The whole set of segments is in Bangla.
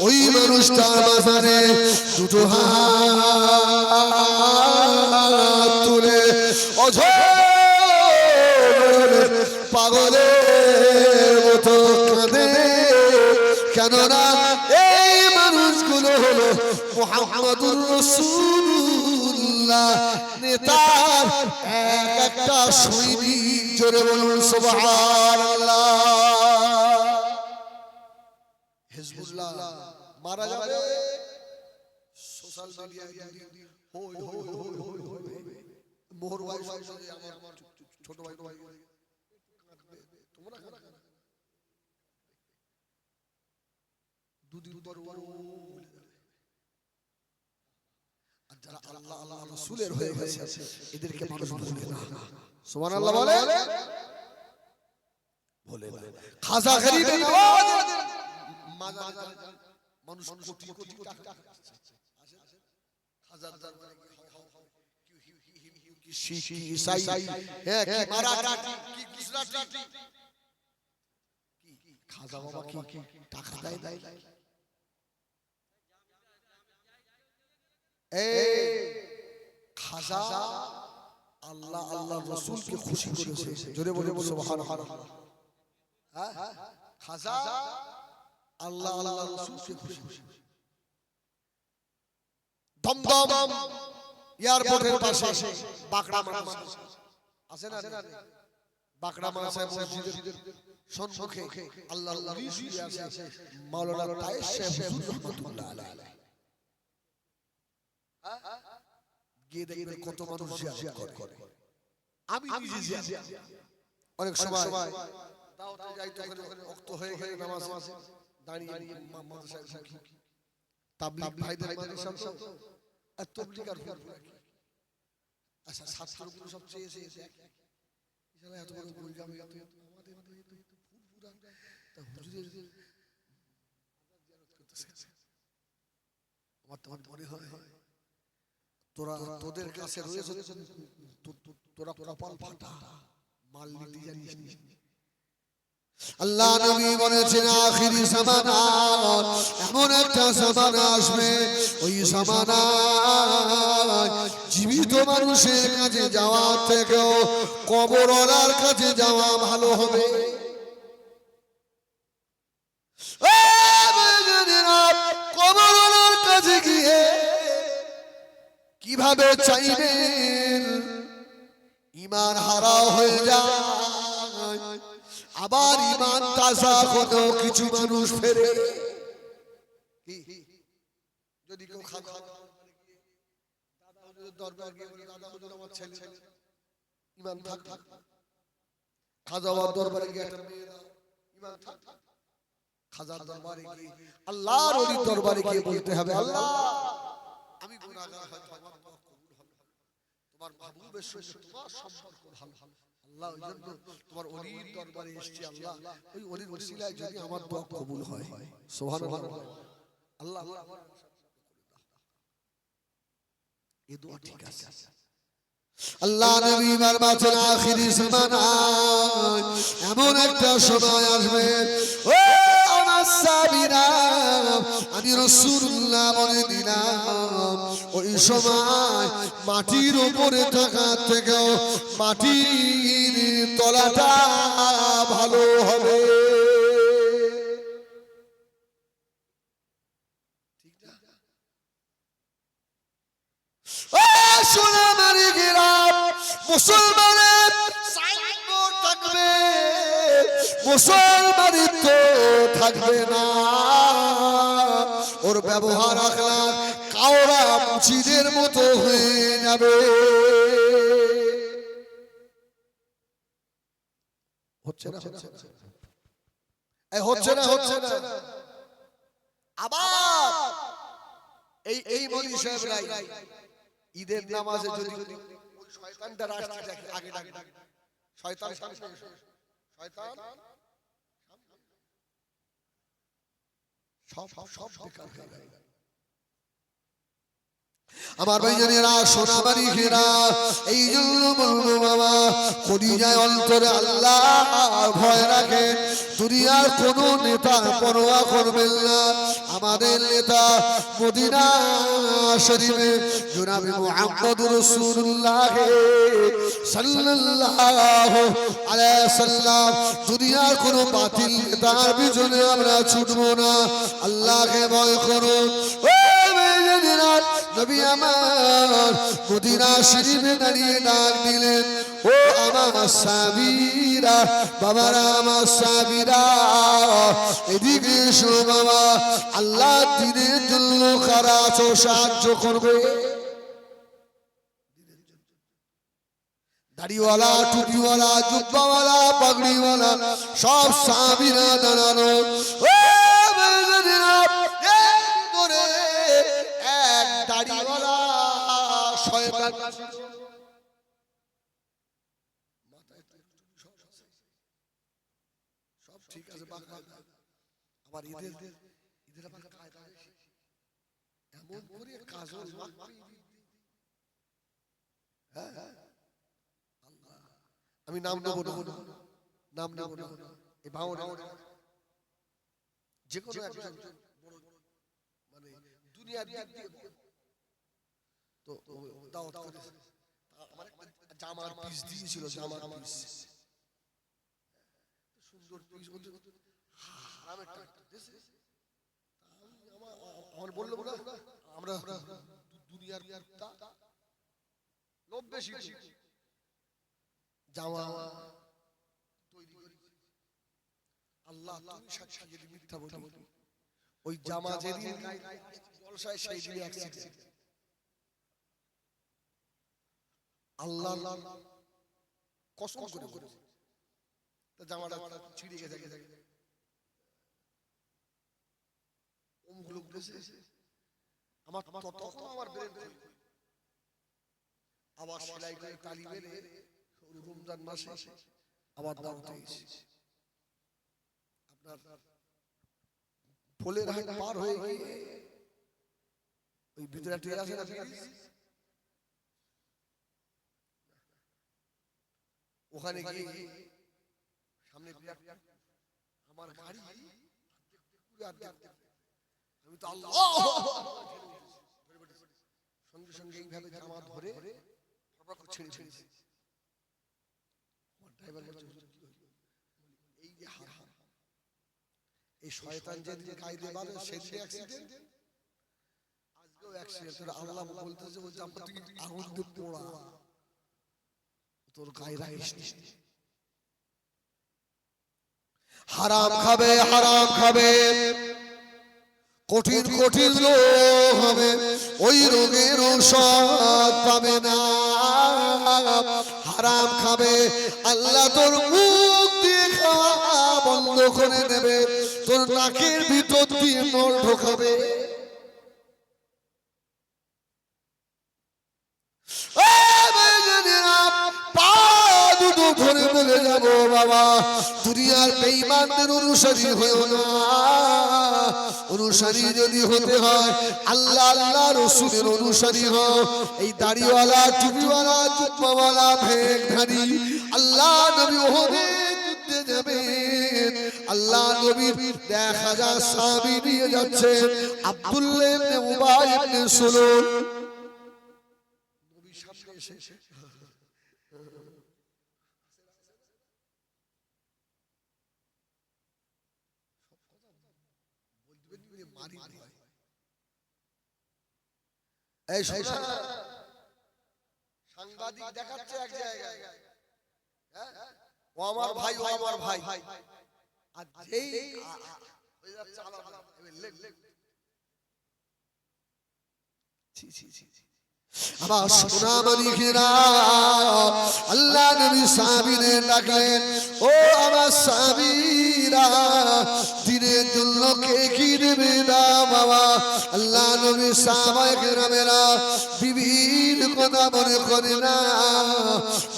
ওই মানুষটার মাথানে দুটো হাত তুলে কেননা এই মানুষগুলো হলো মোহাম্মদুর রসুল্লাহ নেতার এক একটা সৈনিক, জোরে বলুন, সুবহানাল্লাহ। হিজবুল্লাহ মারা যাবে। সোশ্যাল মিডিয়ায় হই হই হই হই হই মোহর ভাই আমার ছোট ভাই ভাই তোমরা? দুদিন পর ও ভুলে যাবে। আর যারা আল্লাহ আল্লাহ রাসূলের হয়ে গেছে এদেরকে মানুষ ভুলে না। সুবহানাল্লাহ বলে? বলে? খাজা নওয়াজ মাজার মানুষ কোটি কোটি টাকা হাজার দরবারে কি হাও হাও কি হি হি হি হি কি শি কি ইসাই হ্যাঁ কি মারাঠি কি গুজরাটি? কি খাজা বাবা কি টাকা দেয় দেয় এই খাজা আল্লাহ আল্লাহ রসুলকে খুশি করেছে। জোরে বলে বলে সুবহানাল্লাহ। হ্যাঁ খাজা আল্লাহ আল্লাহ রসুলকে খুশি করেছে দমদম এয়ারপোর্টের পাশে বাকড়া মাদ্রাসা আছে না বাকড়া মাদ্রাসা মসজিদের সম্মুখে আল্লাহ আল্লাহ আছে। মাওলানা তায়েশ সাহেব হুজুর রহমাতুল্লাহ আলাইহি। গিয়ে দেখবেন কত মানুষ জিয়ারত করে। আমি নিজে জিয়ারত। অনেক সময় দাওয়াতে যাই তো ওখানে ওয়াক্ত হয়ে গেলে নামাজ। দাঁড়িয়ে মাদ্রাসায় ঢুকি। তাবলিগ ভাইদের মাদ্রাসা তো আর তবলিগার হুজুর আচ্ছা ছাত্রগুলো সব চেয়েছে এছাড়া এত বড় পরিকাম এত আমাদের ফুরফুরা তা হুজুরের আমার তোমার মনে হয় তোরা তোদের কাছে রয়েছে তো- তো- তোরা কপাল ফাটা। মাল নিতে জানিস। আল্লাহ নবী বলেছেন, আখিরি জামানা এমন একটা জামানা আসবে, ওই জামানা জীবিত মানুষের কাছে যাওয়া থেকেও কবরওয়ালার কাছে যাওয়া ভালো হবে। কাছে গিয়ে কীভাবে চাইবেন? ইমান হারাও হয়ে যায়। আবার ইমান তাজা হতো কিছু মানুষ ফেরে। যদি কেউ দরবার গিয়ে আল্লাহ, আমি তোমার তোমার সম্পর্ক ভালো আল্লাহ তোমার অলির দরবারে এসেছি আল্লাহ। ওই অলির ওসিলায় যদি আমার দোয়া কবুল হয়, সুবহানাল্লাহ। আল্লাহ এই দোয়া ঠিক আছে। আল্লাহ নবী আখিরি এমন একটা সময় আসবে। ও আমার সাবিরা, আমি রাসূলুল্লাহ বলে দিলাম ওই সময় মাটির উপরে থাকা থেকেও মাটির তলাটা ভালো হবে। মুসলমানের সাইনবোর্ড থাকবে। মুসলমানের তো থাকবে না। ওর ব্যবহার আখলাক কাওড়া মুচিদের মতো হয়ে যাবে। হচ্ছে না হচ্ছে না? হচ্ছে না হচ্ছে না? আবার এই এই মনি সাহেবরাই ঈদের নামাজে যদি ওই শয়তানটা রাস্তা দেখে, আগে ডাকে শয়তান শয়তান। সব সব সব বেকার হয়ে গেল আমার ভাইজানেরা সোনাবাড়ি ঘেরা এই জন্য বলব বাবা, কলিজায় অন্তরে আল্লাহ ভয় রাখে। দুনিয়ার কোন নেতা পরোয়া করবেন না। আমাদের নেতা মদিনা শরীফে জনাবে মুহাম্মদ রাসূলুল্লাহ সাল্লাল্লাহু আলাইহি সাল্লাম দুনিয়ার কোন বাতিল নেতার পিছনে আমরা ছুটবো না। আল্লাহকে ভয় করো ও নবী আমার মদিনা শরীফে দাঁড়িয়ে ডাক দিলেন, ও আমার সাবিরা বাবারা আমার সাবিরা এদিকে এসো বাবা, আল্লাহ দিনের জন্য খারা আছো সাহায্য করবে। দাড়িওয়ালা, টুপিওয়ালা, জুব্বাওয়ালা, পাগড়িওয়ালা, সব সাবিরা দাঁড়ানো ও শয়তান সব ঠিক আছে বাঁকা আবার ঈদের ঈদের আবার কায়দা এমন করে কাজল মাখবে। ঈদের দিন। আল্লাহ। আমি নাম নেব না। নাম নেব না। এই ভাঙন যে কোনো একজন। মানে দুনিয়ার দিক দিয়ে। তো দাওয়াত করে আমার একটা জামার পিস দিয়েছিল জামার পিস সুন্দর পিস বলতে হারামের টাকা আমার- বলল না আমরা দুনিয়ার লোভ বেশি জামা তৈরি করি। আল্লাহ তুমি সাক্ষী যদি মিথ্যা বলি। ওই জামা যেদিন জলসায় সেই দিন অ্যাক্সিডেন্ট আল্লাহ কসম করে করে তা জামাটা ছিঁড়ে গেছে আমার তত তখন আমার ব্রেন আবার সেলাই করে তালি মেরে রমজান মাসে আবার দাওয়াতে এসেছি। আপনার ফুলের হাট পার হয়ে গিয়ে ওই ভিতরে আছে না ওখানে গিয়ে সামনে আমার গাড়ি আমি তো আল্লাহ সঙ্গে সঙ্গে এইভাবে জামা ধরে ছেড়ে ছেড়ে আমার ড্রাইভার এই যে হারাম এই শয়তান যেদিন কায়দে বাঁধে সেদিন। অ্যাক্সিডেন্ট আজকেও অ্যাক্সিডেন্ট আল্লাহ বলতেছে তুই আগুন দিয়ে পোড়া। তোর গায়ে রাখিস হারাম খাবে হারাম খাবে। কঠিন কঠিন রোগ হবে। ওই রোগের ঔষধ পাবে না। হারাম খাবে। আল্লাহ তোর মুখ দিয়ে খাওয়া বন্ধ করে দেবে। তোর নাকের ভিতর দিয়ে মল ঢোকাবে। ধরে বলে যাব বাবা। দুনিয়ার বেঈমানদের অনুসারী হয়েও না। অনুসারী যদি হতে হয়, আল্লাহ আল্লাহ রসুলের অনুসারী হও এই দাড়িওয়ালা টুপিওয়ালা জুব্বাওয়ালা ভেগধারী আল্লাহ নবী যাবেন। আল্লাহ নবীর এক হাজার সাহাবী নিয়ে যাচ্ছে আব্দুল্লাহ ইবনে উবাই ইবনে সুলুল। এসে মারি ভয়। এই শোনা। সাংবাদিক দেখাচ্ছে এক জায়গায়। হ্যাঁ? ও আমার ভাই ও আমার ভাই। আর যেই আ- আ- হয়ে যাচ্ছে আলাদা, এবার লেগ, লেগ। ছি, ছি, ছি, ছি। আমার সোনা মালিকেরা আল্লাহ নবী ডাকলেন ও আমার সাহাবীরা দিনের জন্য কে কি দেবে না, বাবা? আল্লাহ নবী সাহাবায়ে কেরামেরা বিবির কথা মনে করে না,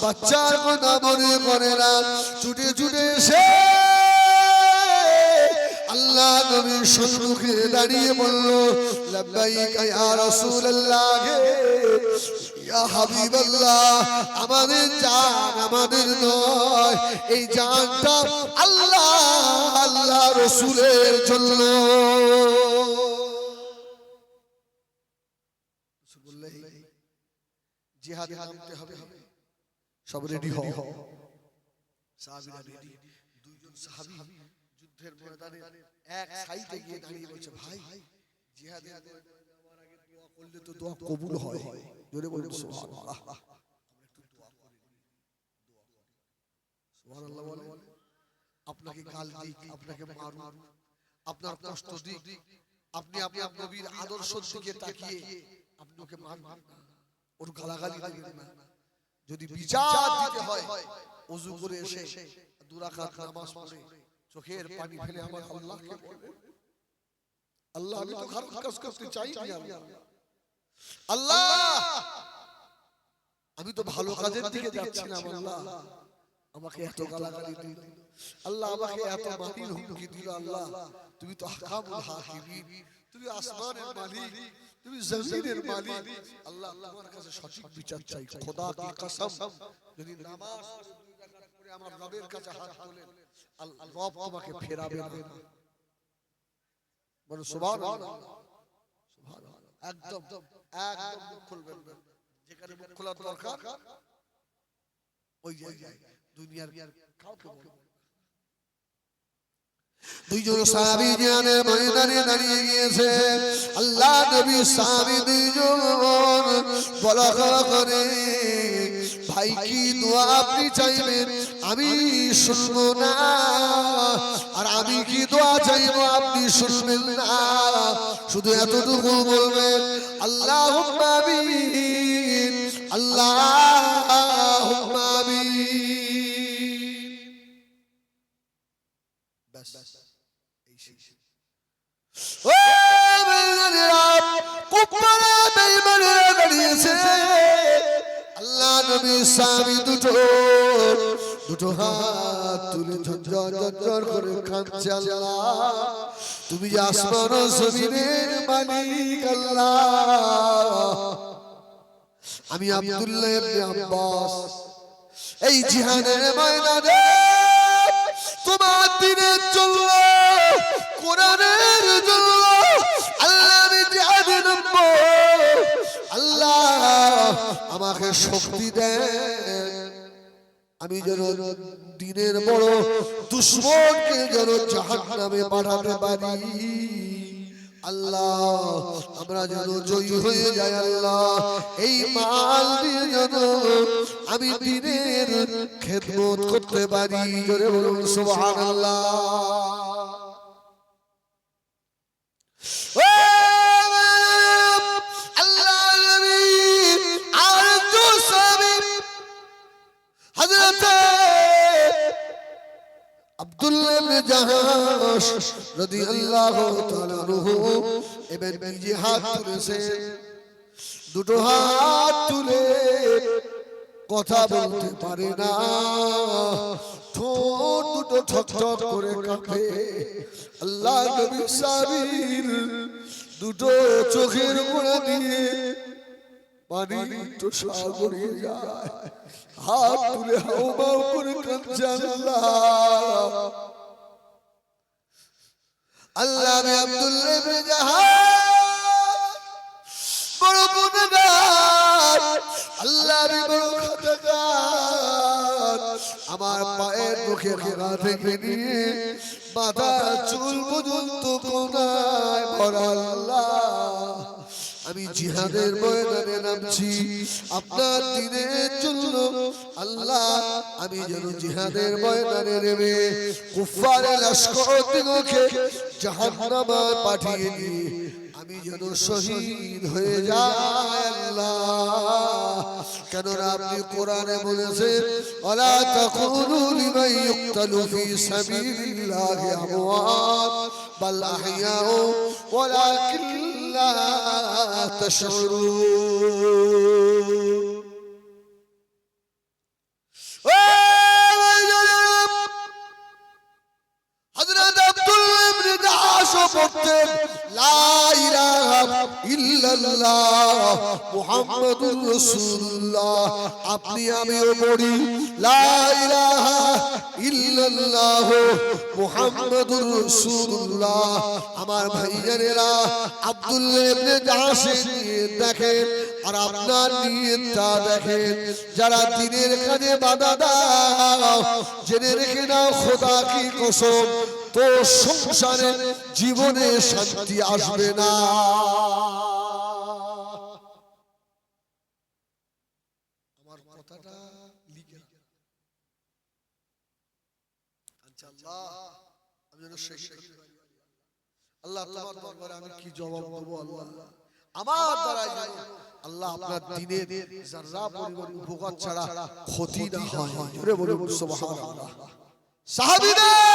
বাচ্চার কথা মনে করে না, ছুটে ছুটে এসে আল্লাহ নবীর সম্মুখে দাঁড়িয়ে বলল, লাব্বাইকা ইয়া রাসূলুল্লাহ আমাদের জান আমাদের নয়। এই জানটা আল্লাহ আল্লাহ রসুলের জন্য। জিহাদে সব করলে তো দোয়া কবুল হয়। জোরে বলে আপনাকে দিক, আপনাকে আপনার কষ্ট দিক, আপনি নবীর আদর্শ দিকে তাকিয়ে ওর গালাগালি না। যদি বিচার দিতে হয় ওযু করে এসে দুরাকাত নামাজ পড়ে, চোখের পানি ফেলে আমার আল্লাহকে আল্লাহ, আমি তো খারাপ কাজ করতে চাই না আল্লাহ! আমি তো ভালো কাজের দিকে যাচ্ছিলাম আল্লাহ। আমাকে এত গালাগালি দিল। আল্লাহ আমাকে এত মাটির হুমকি দিল আল্লাহ। তুমি তো হাকামুল হাকিমিন। তুমি আসমানের মালিক। তুমি জমিনের মালিক। আল্লাহ তোমার কাছে সঠিক বিচার চাই খোদা কি কসম? যদি নামাজ পড়ে আমার রবের কাছে হাত তোলেন। আল্লাহ রব তোমাকে ফেরাবে না বলো সুবহানাল্লাহ। সুবহানাল্লাহ। একদম একদম মুখ খুলবেন। যেখানে মুখ খোলার দরকার ওই জায়গায় দুনিয়ার কাউকে বলবেন। দুইজন সাহাবী জিহাদের ময়দানে দাঁড়িয়ে গিয়েছে। আল্লাহ নবী সাহাবী দুইজন বলা করে, ভাই, কি দোয়া আপনি চাইবেন? আমি শুনব না। আর আমি কি দোয়া চাইব আপনি শুনবেন না। শুধু এতটুকু বলবেন আল্লাহ আল্লাহ আল্লাহ নবী সাহাবী দুটো দুটো হাত তুলে ঝরঝর ঝরঝর করে কাঁদছে আল্লাহ। তুমি আসমান জমিনের মালিক আল্লাহ। আমি আব্দুল্লাহ আব্বাস। এই জিহাদের ময়দানে আল্লাহ আমাকে শক্তি দেন আমি যেন দিনের বড় দুশ্মনকে যেন জাহান্নামে পাঠাতে পারি। আল্লাহ আমরা যেন জয়ী হয়ে যাই আল্লাহ। এই মাল দিয়ে যেন আমি দিনের খেদমত করতে পারি। জোরে বলুন সুবহানাল্লাহ। দুটো হাত তুলে কথা বলতে পারে না। ঠোঁট দুটো ঠক ঠক করে কাঁপে। আল্লাহ নবী সাবির দুটো চোখের গোড়া দিয়ে পানি তো সাগরে যায়। হাত তুলে হাওমাও করে কাঁদছে আল্লাহ। আল্লাহ আমি আব্দুল্লাহ ইবনে জাহাজ বড় গুনাহগার আল্লাহ আমি বড় খাতাকার আমার পায়ের মুখে খাগা থেকে নিয়ে মাথা চুল পর্যন্ত কোনায় ভরা আল্লাহ। আমি জিহাদের ময়দানে নামছি। আপনার দিনের জন্য আল্লাহ, আমি যেন জিহাদের ময়দানে নেমে কুফারের লস্কর দিগকে জাহান্নামে পাঠিয়ে দিয়ে আমি যেন শহীদ হয়ে যাই আল্লাহ। কেননা আপনি কোরআনে বলেছেন ওয়ালা তাকুলু লিমান ইউক্তালু ফি সাবিলিল্লাহি আমওয়াত বাল আহইয়াউ ওয়ালাকিন লা তাশউরুন রাসূলুল্লাহ। আপনি আমিও পড়ি ইল্লাল্লাহ, মুহাম্মাদুর রাসূলুল্লাহ। আমার ভাইজানেরা আব্দুল্লাহ ইবনে জাহাসের দেখেন, আর আপনার নিয়তটা দেখেন। যারা দিনের কাজে বাধা দাও, জেনে রেখে নাও খোদা কি কসম। তো সংসারে জীবনে শান্তি আসবে না। আমার আল্লাহ আল্লাহ আল্লাহ? আমার আল্লাহ আপনার উপকার ছাড়া ক্ষতি না হয়। সাহাবীদের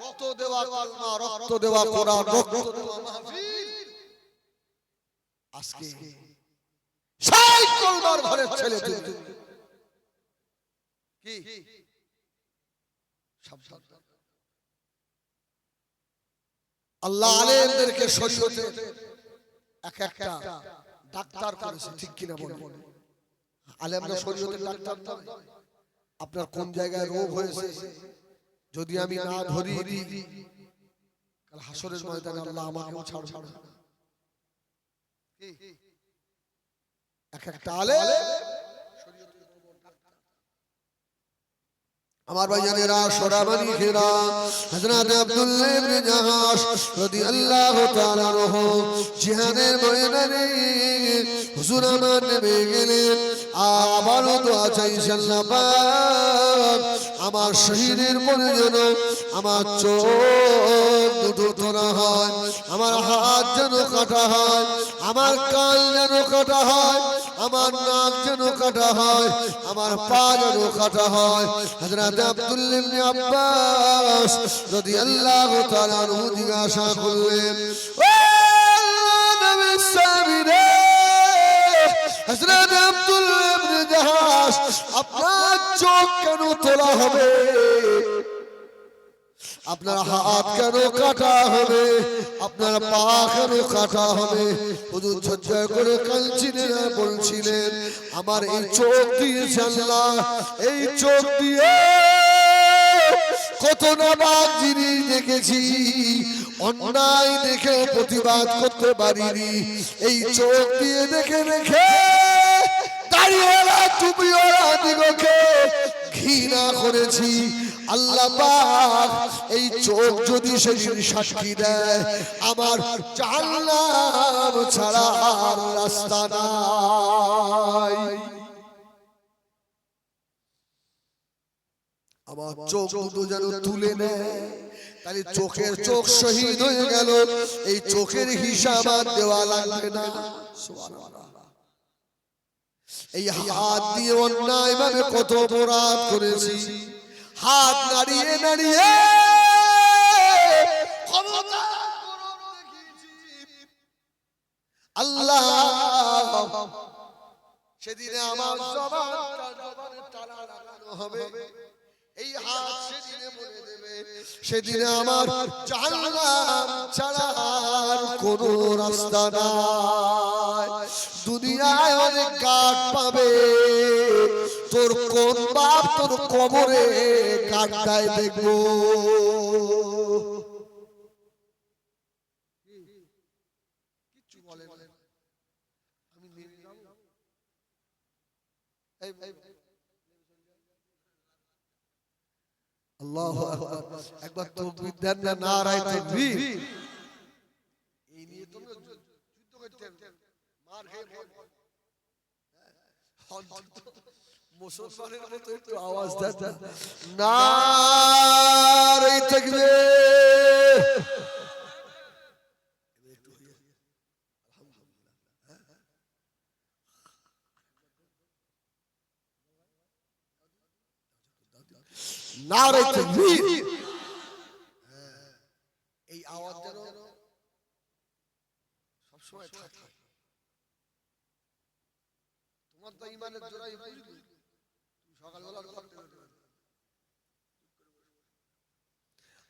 রক্ত দেওয়া কালমা রক্ত দেওয়া কোরআন রক্ত দেওয়া মাহফিল। আজকে কলমার ঘরের ছেলে তুমি কি? সাবধান। আল্লাহ আলেমদেরকে শরীয়তে এক একটা ডাক্তার করেছে ঠিক কিনা বলে আলেমরা শরীয়তে ডাক্তার আপনার কোন জায়গায় রোগ হয়েছে? যদি আমি না ধরি কাল হাসরের ময়দানে আল্লাহ আমাকেও ছাড়বে না কি? এক একটা আলেম আমার ভাইজানেরা সোরাবানি খেরা হযরত আব্দুল্লাহ ইবনে জাহাশ রাদিয়াল্লাহু তাআলা আনহু জিহাদের ময়দানে হুজুর আমার নেমে গেলেন। আবারও দোয়া চাইছেন আল্লাহ পাক। আমার শহীদের মনে যেন আমার চোখ দুটো ধরা হয়, আমার হাত যেন কাটা হয়, আমার কান যেন কাটা হয়, আমার নাক যেন কাটা হয়, আমার পা যেন কাটা হয়। হযরত আব্দুল্লাহ ইবনে আব্বাস রাদিয়াল্লাহু তাআলা আনহু জিজ্ঞাসা করলেন, ও আব্দুল্লাহ জাহাশ আপনার চোখ কেন তোলা হবে? আপনার হাত কেন কাটা হবে? আপনার পা কেন কাটা হবে? হুজুর ঝরঝর করে কাঁদছিলেন বলছিলেন, আমার এই চোখ দিয়েছে আল্লাহ এই চোখ দিয়ে কত নাবাক জিনিস দেখেছি। অন্যায় দেখে প্রতিবাদ করতে পারিনি। এই চোখ দিয়ে দেখে দেখে দাঁড়িয়েলা তুমি ওরা দিগকে ঘৃণা করেছি। আল্লাহ এই চোখ যদি সেদিন সাক্ষী দেয়, আমার ছাড়া আর রাস্তা নাই। আমার চোখ দুটো যেন তুলে নেয়, তাহলে চোখের চোখ শহীদ হয়ে গেল, এই চোখের হিসাব আর দেওয়া লাগবে না। এই হাত দিয়ে অন্যায় ভাবে কত অপরাধ করেছি। হাত নাড়িয়ে নাড়িয়ে আল্লাহ সেদিনে আমার জবানে হবে। এই হাত সেদিনে বলে দেবে। সেদিনে আমার জাহান্নাম ছাড়া আর কোনো রাস্তা নাই। দুনিয়ায় অনেক কাঠ পাবে। তোর কোন বাপ তোর কবরে কাঠটায় দেখব। আল্লাহু একবার তাকবীর দেন না নারায়ে তাকবীর এই নিয়ে তোমরা যু- যুদ্ধ করতে হবে। মার খেয়ে মর। অন্তত মুসলমানের মতো একটু আওয়াজ দেন নারায়ে তাকবীর নারে তাকবীর এই আওয়াজ যেন সবসময় থাকে তোমার ইমানের জোড়াই বুঝলি তুমি সকালবেলা করতে পারবে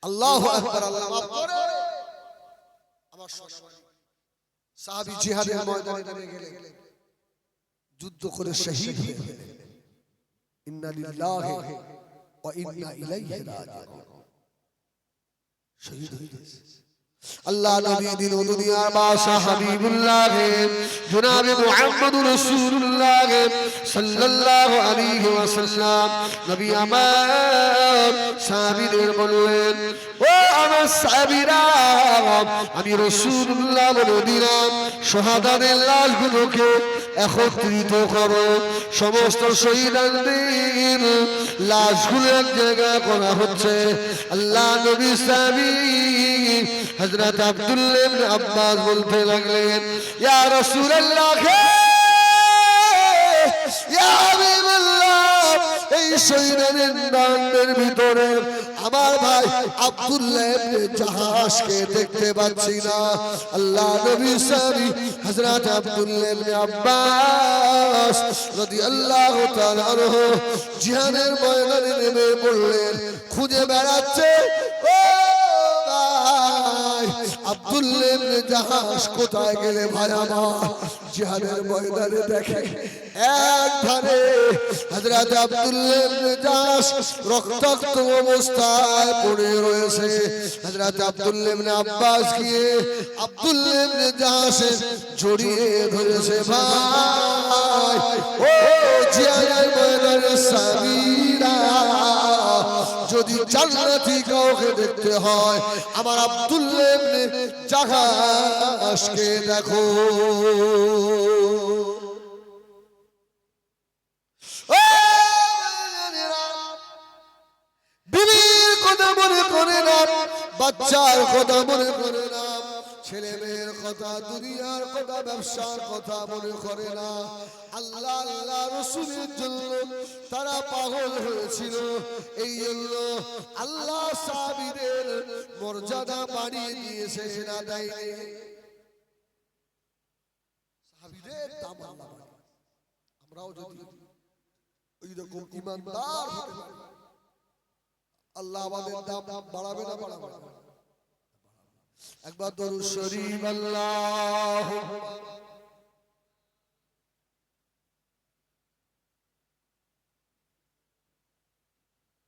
আল্লাহু আকবার, আল্লাহ মাফ করে আমার সাহাবি জিহাদের ময়দানে নেমে গেলেন যুদ্ধ করে শহীদ হয়ে গেলেন ইন্না লিল্লাহি ওয়া ইন্না ইলাইহি রাজিউন। শহীদ হয়ে গেছে। আল্লাহ নবী দিন দুনিয়ার বাদশা হাবিবুল্লাহ, জনাব মুহাম্মদ রাসূলুল্লাহ সাল্লাল্লাহু আলাইহি ওয়াসাল্লাম, নবী সাহাবীদের বললেন ও আমি রাসূলুল্লাহ বলে দিলাম লাশগুলোকে একত্রিত করো। সমস্ত শহীদদের লাশগুলো এক করা হচ্ছে। আল্লাহ নবী সাহাবী হযরত আব্দুল্লাহ আব্বাস বলতে লাগলেন, ইয়া রাসূলুল্লাহ এই শহীদের ভিতরে আমার ভাই আব্দুল্লাহ ইবনে দেখতে পাচ্ছি না। আল্লাহ নবী সারি হযরত আব্দুল্লাহ ইবনে আব্বাস রাদিয়াল্লাহু তাআলা আনহু জিহাদের ময়দানে নেমে পড়লেন, খুঁজে বেড়াচ্ছে। ও ভাই জাহাজ কোথায় গেলে ভাই আমার? জিহাদের ময়দানে দেখে এক ধারে হযরত আব্দুল্লাহ জাহাজ রক্তাক্ত অবস্থায় পড়ে রয়েছে। হযরত আব্দুল্লাহ আব্বাস গিয়ে আব্দুল্লাহ ইবনে জাহাজে জড়িয়ে ধরেছে, ভাই, ও জিহাদের ময়দানে সাবিরা যদি জান্নাতি কাউকে দেখতে হয়, আমার আব্দুল্লাহ ইবনে জাহাসকে দেখো। বিবির কথা মনে করে না, বাচ্চার কথা মনে করে না। ছেলে মেয়ের কথা, দুনিয়ার কথা, ব্যবসার কথা মনে করে না আল্লাহ আল্লাহ রসুলের জন্য তারা পাগল হয়েছিল এই জন্য আল্লাহ সাহাবীদের মর্যাদা বাড়িয়ে দিয়েছে না দেয়নি দাম বাড়িয়ে। আমরাও যদি ওই রকম ইমানদার আল্লাহ আমাদের দাম বাড়াবে না বাড়াবে না? একবার দরুদ শরীফ আল্লাহ